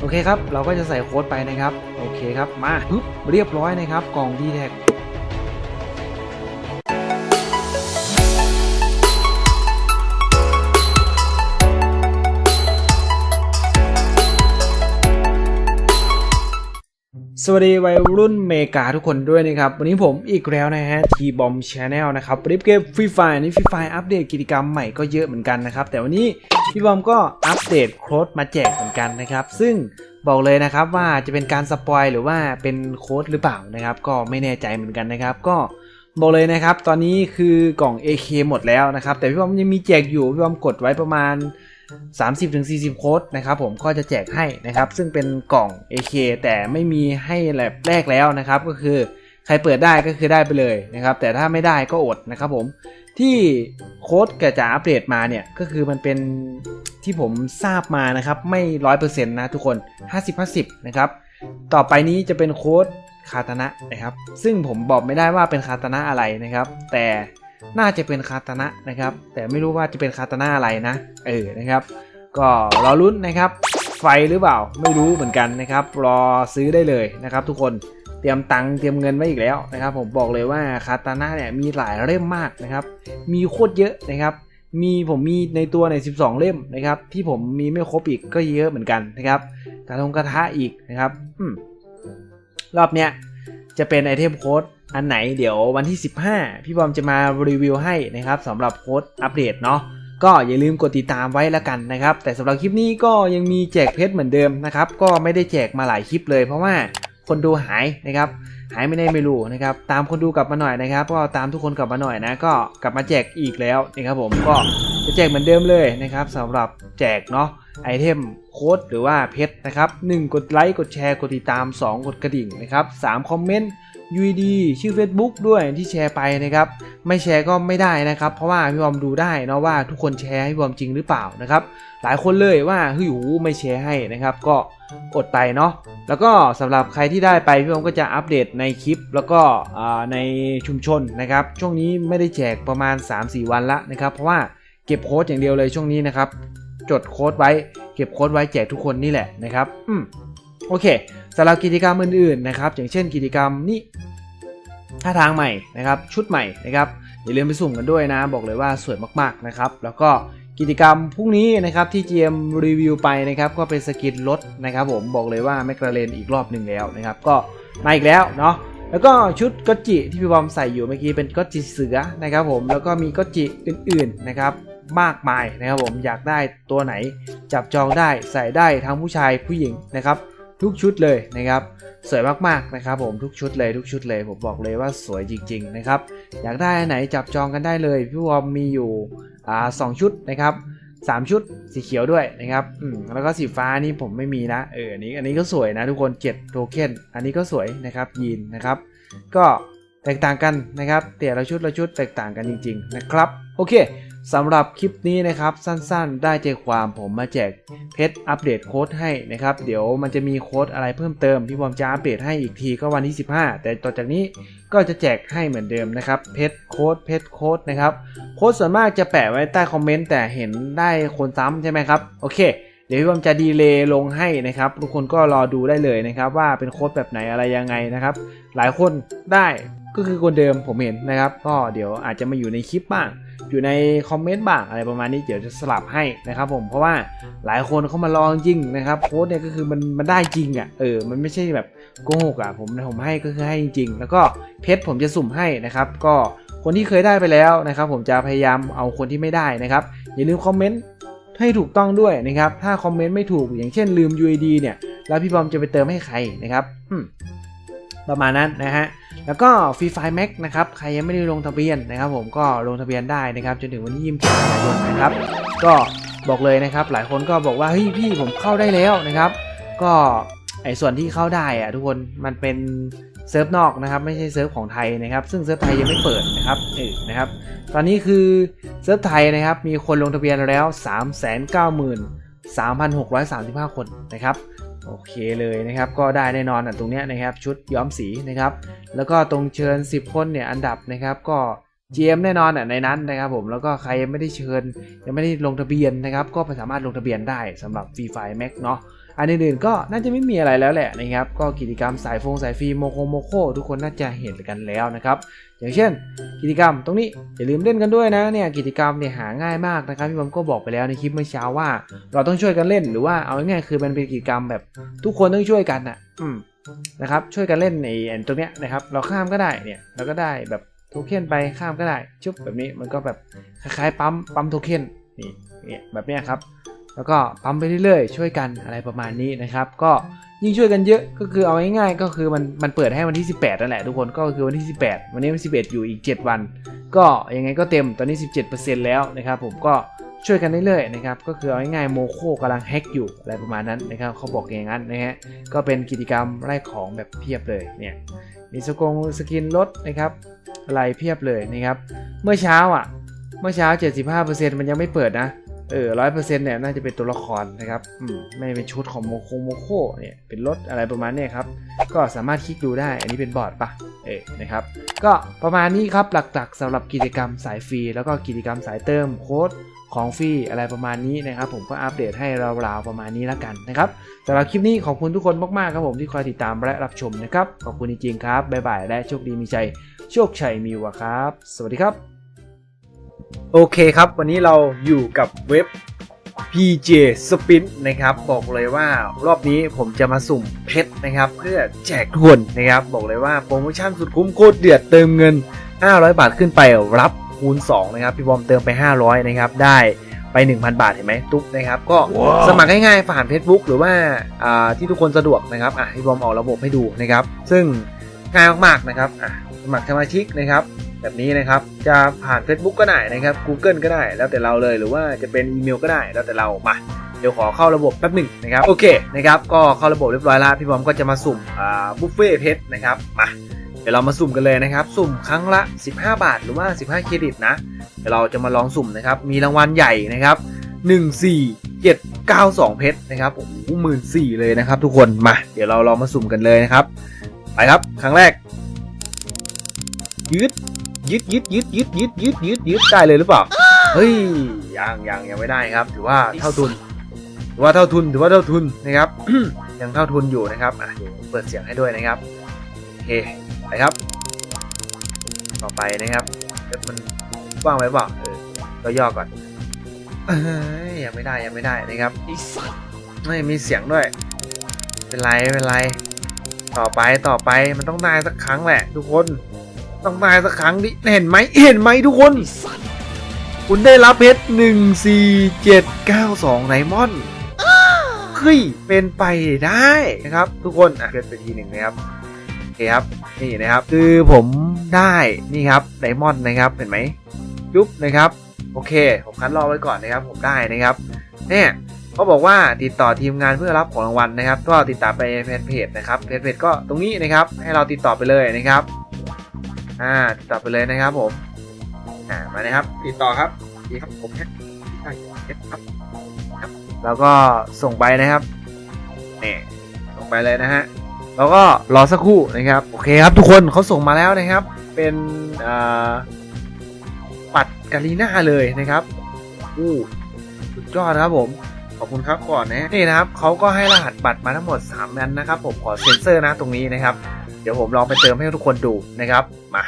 โอเคครับ เราก็จะใส่โค้ดไปนะครับ โอเคครับ มาปึ๊บเรียบร้อยนะครับ กล่องดีแท็ สวัสดีวัยรุ่นเมกาทุกคนด้วยนะครับ วันนี้ผมอีกแล้วนะฮะทีบอมชาแนลนะครับริปเกมฟรีไฟนี่ฟรีไฟอัปเดตกิจกรรมใหม่ก็เยอะเหมือนกันนะครับ แต่วันนี้พี่บอมก็อัปเดตโค้ดมาแจกเหมือนกันนะครับ ซึ่งบอกเลยนะครับว่าจะเป็นการสปอยหรือว่าเป็นโค้ดหรือเปล่านะครับ ก็ไม่แน่ใจเหมือนกันนะครับ ก็บอกเลยนะครับ ตอนนี้คือกล่อง AK หมดแล้วนะครับ แต่พี่บอมยังมีแจกอยู่พี่บอมกดไว้ประมาณ 30-40 โค้ดนะครับผมก็จะแจกให้นะครับ ซึ่งเป็นกล่อง AK แต่ไม่มีให้แบบแรกแล้วนะครับ ก็คือใครเปิดได้ก็คือได้ไปเลยนะครับ แต่ถ้าไม่ได้ก็อดนะครับผมที่โค้ดกระจะอัปเดตมาเนี่ย ก็คือมันเป็นที่ผมทราบมานะครับ ไม่ร้อยเปอร์เซ็นต์นะทุกคน 50-50 นะครับ ต่อไปนี้จะเป็นโค้ดคาตนะนะครับ ซึ่งผมบอกไม่ได้ว่าเป็นคาตนะอะไรนะครับ แต่ น่าจะเป็นคาตนะนะครับ แต่ไม่รู้ว่าจะเป็นคาตนะอะไรนะ เออนะครับ ก็รอลุ้นนะครับ ไฟหรือเปล่าไม่รู้เหมือนกันนะครับ รอซื้อได้เลยนะครับ ทุกคนเตรียมตังค์เตรียมเงินไว้อีกแล้วนะครับ ผมบอกเลยว่าคาตานะเนี่ยมีหลายเล่มมากนะครับ มีโคตรเยอะนะครับ มีผมมีในตัวใน 12 เล่มนะครับ ที่ผมมีไม่ครบอีกก็เยอะเหมือนกันนะครับกระทงกระทะอีกนะครับอรอบเนี้ยจะเป็นไอเทมโค้ด อันไหนเดี๋ยววันที่ 15 พี่บอมจะมารีวิวให้นะครับสำหรับโค้ดอัปเดตเนาะก็อย่าลืมกดติดตามไว้แล้วกันนะครับ แต่สำหรับคลิปนี้ก็ยังมีแจกเพชรเหมือนเดิมนะครับ ก็ไม่ได้แจกมาหลายคลิปเลยเพราะว่าคนดูหายนะครับหายไม่ได้ไม่รู้นะครับตามคนดูกลับมาหน่อยนะครับก็ตามทุกคนกลับมาหน่อยนะก็กลับมาแจกอีกแล้วนะครับผมก็จะแจกเหมือนเดิมเลยนะครับสำหรับแจกเนาะไอเทมโค้ดหรือว่าเพชรนะครับ 1 กดไลค์กดแชร์กดติดตาม 2 กดกระดิ่งนะครับ3คอมเมนต์ UID ชื่อ Facebook ด้วยที่แชร์ไปนะครับ ไม่แชร์ก็ไม่ได้นะครับ เพราะว่าพี่บอมดูได้เนาะว่าทุกคนแชร์ให้พี่บอมจริงหรือเปล่านะครับ หลายคนเลยว่าเฮ้ยหูไม่แชร์ให้นะครับ ก็อดไปเนาะแล้วก็สำหรับใครที่ได้ไปพี่บอมก็จะอัปเดตในคลิปแล้วก็ในชุมชนนะครับ ช่วงนี้ไม่ได้แจกประมาณ 3-4 วันละนะครับ เพราะว่าเก็บโค้ดอย่างเดียวเลยช่วงนี้นะครับ จดโค้ดไว้ เก็บโค้ดไว้แจกทุกคนนี่แหละนะครับอืมโอเคสำหรับกิจกรรมอื่นๆนะครับ อย่างเช่นกิจกรรมนี้ท่าทางใหม่นะครับ ชุดใหม่นะครับอย่าลืมไปสุ่มกันด้วยนะ บอกเลยว่าสวยมากๆนะครับ แล้วก็กิจกรรมพรุ่งนี้นะครับที่ GM รีวิวไปนะครับ ก็เป็นสกินรถนะครับ ผมบอกเลยว่าแมกกาเลนอีกรอบหนึ่งแล้วนะครับ ก็ มาอีกแล้วเนาะแล้วก็ชุดก็จิที่พี่บอมใส่อยู่เมื่อกี้เป็นก็จิเสือนะครับผมแล้วก็มีก็จิอื่นๆนะครับมากมายนะครับผมอยากได้ตัวไหนจับจองได้ใส่ได้ทั้งผู้ชายผู้หญิงนะครับทุกชุดเลยนะครับสวยมากๆนะครับผมทุกชุดเลยทุกชุดเลยผมบอกเลยว่าสวยจริง ๆนะครับ อยากได้อันไหนจับจองกันได้เลยพี่วอมมีอยู่อ่าสองชุดนะครับ สามชุดสีเขียวด้วยนะครับอืมแล้วก็สีฟ้านี่ผมไม่มีนะเอออันนี้อันนี้ก็สวยนะทุกคน7โทเค็นอันนี้ก็สวยนะครับยีนนะครับ ก็แตกต่างกันนะครับแต่ละชุดละชุดแตกต่างกันจริง ๆ นะครับ โอเค สำหรับคลิปนี้นะครับสั้นๆ ได้ใจความผมมาแจกเพชรอัปเดตโค้ดให้นะครับ เดี๋ยวมันจะมีโค้ดอะไรเพิ่มเติม พี่บอมจะอัปเดตให้อีกทีก็วันที่ 15 แต่ต่อจากนี้ก็จะแจกให้เหมือนเดิมนะครับเพชรโค้ดเพชรโค้ดนะครับโค้ดส่วนมากจะแปะไว้ใต้คอมเมนต์แต่เห็นได้คนซ้ำใช่ไหมครับโอเคเดี๋ยวพี่บอมจะดีเลย์ลงให้นะครับ ทุกคนก็รอดูได้เลยนะครับ ว่าเป็นโค้ดแบบไหนอะไรยังไงนะครับ หลายคนได้ก็คือคนเดิมผมเห็นนะครับ ก็เดี๋ยวอาจจะมาอยู่ในคลิปบ้าง อยู่ในคอมเมนต์บ้างอะไรประมาณนี้เดี๋ยวจะสลับให้นะครับผมเพราะว่าหลายคนเขามาลองจริงนะครับโค้ดเนี่ยก็คือมันมันได้จริงอะ่ะเออมันไม่ใช่แบบโกหกอะ่ะผมผมให้ก็คือให้จริง แล้วก็เพชรผมจะสุ่มให้นะครับก็คนที่เคยได้ไปแล้วนะครับผมจะพยายามเอาคนที่ไม่ได้นะครับอย่าลืมคอมเมนต์ให้ถูกต้องด้วยนะครับถ้าคอมเมนต์ไม่ถูกอย่างเช่นลืม UID เนี่ยแล้วพี่บอมจะไปเติมให้ใครนะครับประมาณนั้นนะฮะ แล้วก็ฟรีไฟแม็กนะครับใครยังไม่ได้ลงทะเบียนนะครับ ผมก็ลงทะเบียนได้นะครับจนถึงวันที่27กันยายนนะครับ ก็บอกเลยนะครับ หลายคนก็บอกว่าเฮ้ยพี่ผมเข้าได้แล้วนะครับ ก็ไอ้ส่วนที่เข้าได้อะทุกคนมันเป็นเซิร์ฟนอกนะครับไม่ใช่เซิร์ฟของไทยนะครับ ซึ่งเซิร์ฟไทยยังไม่เปิดนะครับเออนะครับ ตอนนี้คือเซิร์ฟไทยนะครับมีคนลงทะเบียนแล้ว 393,635 คนนะครับ โอเคเลยนะครับก็ได้แน่นอนอะตรงเนี้ยนะครับชุดย้อมสีนะครับ แล้วก็ตรงเชิญ 10 คนเนี่ยอันดับนะครับก็เจมแน่นอนอะในนั้นนะครับผมแล้วก็ใครยังไม่ได้เชิญยังไม่ได้ลงทะเบียนนะครับ ก็สามารถลงทะเบียนได้สำหรับ Free Fire Max เนาะ อันอื่นๆก็น่าจะไม่มีอะไรแล้วแหละนะครับ ก็กิจกรรมสายฟงสายฟีโมโคโมโคทุกคนน่าจะเห็นกันแล้วนะครับ อย่างเช่น กิจกรรมตรงนี้อย่าลืมเล่นกันด้วยนะเนี่ยกิจกรรมเนี่ยหาง่ายมากนะครับพี่บอมก็บอกไปแล้วในคลิปเมื่อเช้าว่า เราต้องช่วยกันเล่นหรือว่าเอาง่ายๆคือมันเป็นกิจกรรมแบบ ทุกคนต้องช่วยกันนะอืมนะครับช่วยกันเล่นในไอ้ตรงเนี้ยนะครับ เราข้ามก็ได้เนี่ยเราก็ได้แบบโทเค็นไปข้ามก็ได้ชุบแบบนี้มันก็แบบคล้ายๆปั๊มปั๊มโทเค็นนี่เนี่ยแบบเนี้ยครับ แล้วก็ปั๊มไปเรื่อยๆ ช่วยกันอะไรประมาณนี้นะครับ ก็ยิ่งช่วยกันเยอะก็คือเอาง่ายๆก็คือมันมันเปิดให้วันที่ 18นั่นแหละทุกคนก็คือวันที่ 18 วันนี้วันที่11 อยู่อีก 7 วัน ก็ยังไงก็เต็มตอนนี้ 17%แล้วนะครับผมก็ช่วยกันเรื่อยๆนะครับก็คือเอาง่ายๆโมโคกำลังแฮกอยู่อะไรประมาณนั้นนะครับเขาบอกอย่างนั้นนะฮะก็เป็นกิจกรรมไล่ของแบบเพียบเลยเนี่ยมีสกงสกินลดนะครับอะไรเพียบเลยนะครับเมื่อเช้าอะเมื่อเช้า 75%มันยังไม่เปิดนะ เออร้อยเปอร์เซ็นต์เนี่ยน่าจะเป็นตัวละครนะครับอืมไม่เป็นชุดของโมโคโมโคเนี่ยเป็นรถอะไรประมาณนี้ครับ ก็สามารถคลิกดูได้ อันนี้เป็นบอร์ดปะเออนะครับ ก็ประมาณนี้ครับหลักๆสำหรับกิจกรรมสายฟรี แล้วก็กิจกรรมสายเติมโค้ดของฟรีอะไรประมาณนี้นะครับ ผมก็อัปเดตให้ราวๆประมาณนี้แล้วกันนะครับสำหรับคลิปนี้ขอบคุณทุกคนมากๆครับผมที่คอยติดตามและรับชมนะครับขอบคุณจริงๆครับบ๊ายบายและโชคดีมีใจโชคชัยมีวะครับ สวัสดีครับ โอเคครับ วันนี้เราอยู่กับเว็บ PJ Spin นะครับ บอกเลยว่ารอบนี้ผมจะมาสุ่มเพชรนะครับ เพื่อแจกทุกคนนะครับ บอกเลยว่าโปรโมชั่นสุดคุ้มโคตรเดือดเติมเงิน 500 บาทขึ้นไปรับคูณ 2 นะครับ พี่บอมเติมไป 500 นะครับ ได้ไป 1,000 บาทเห็นไหมตุ๊บนะครับ ก็สมัครง่ายๆผ่าน Facebook หรือว่าอ่าที่ทุกคนสะดวกนะครับอะพี่บอมออกระบบให้ดูนะครับ ซึ่งง่ายมากๆนะครับอะสมัครสมาชิกนะครับ แบบนี้นะครับ จะผ่าน Facebook ก็ได้นะครับ Google ก็ได้ แล้วแต่เราเลยหรือว่าจะเป็นอีเมลก็ได้แล้วแต่เรามาเดี๋ยวขอเข้าระบบแป๊บหนึ่งนะครับโอเคนะครับก็เข้าระบบเรียบร้อยแล้วพี่บอมก็จะมาสุ่มบุฟเฟ่เพชรนะครับมาเดี๋ยวเรามาสุ่มกันเลยนะครับ สุ่มครั้งละ 15 บาทหรือว่า 15 เครดิตนะเดี๋ยวเราจะมาลองสุ่มนะครับมีรางวัลใหญ่นะครับ1 4 7 9 2 เพชรนะครับโอ้โหหมื่นสี่เลยนะครับทุกคนมาเดี๋ยวเราลองมาสุ่มกันเลยนะครับไปครับครั้งแรกยืด ยึดยึดยึดยึดยึดยึดยึดยึดได้เลยหรือเปล่า เฮ้ยยังยังยังไม่ได้ครับ ถือว่าเท่าทุนถือว่าเท่าทุนถือว่าเท่าทุนนะครับ ยังเท่าทุนอยู่นะครับอะเดี๋ยวเปิดเสียงให้ด้วยนะครับโอเคไปครับ ต่อไปนะครับเอ๊ะมันว่างไว้เปล่าเออก็ย่อก่อนยังไม่ได้ยังไม่ได้นะครับไม่มีเสียงด้วย เป็นไรเป็นไร ต่อไปต่อไปมันต้องได้สักครั้งแหละ ทุกคน ต้องได้สักครั้งดิเห็นไหมเห็นไหมทุกคน คุณได้รับเพชรหนึ่งสี่เจ็ดเก้าสองไดมอนเฮ้ยเป็นไปได้นะครับทุกคนอะเพชรไปทีหนึ่งนะครับโอเคครับนี่นะครับ คือผมได้นี่ครับไดมอนด์นะครับเห็นไหมยุบนะครับ โอเค ผมคัดรอไว้ก่อนนะครับ ผมได้นะครับเนี่ยเขาบอกว่าติดต่อทีมงานเพื่อรับของรางวัลนะครับ ก็ติดต่อไปแฟนเพจนะครับแฟนเพจก็ตรงนี้นะครับ ให้เราติดต่อไปเลยนะครับ อ่าติดต่อไปเลยนะครับผมอ่ามาเลยครับ ติดต่อครับดีครับผมเนี่ยได้ครับครับแล้วก็ส่งไปนะครับนี่ส่งไปเลยนะฮะแล้วก็รอสักครู่นะครับโอเคครับทุกคนเขาส่งมาแล้วนะครับ เป็นอ่าปัดกาลีน่าเลยนะครับอู้สุดยอดครับผม ขอบคุณครับก่อนนะนี่นะครับเขาก็ให้รหัสบัตรมาทั้งหมด3นั้นนะครับ ผมขอเซ็นเซอร์นะตรงนี้นะครับ เดี๋ยวผมลองไปเติมให้ทุกคนดูนะครับมา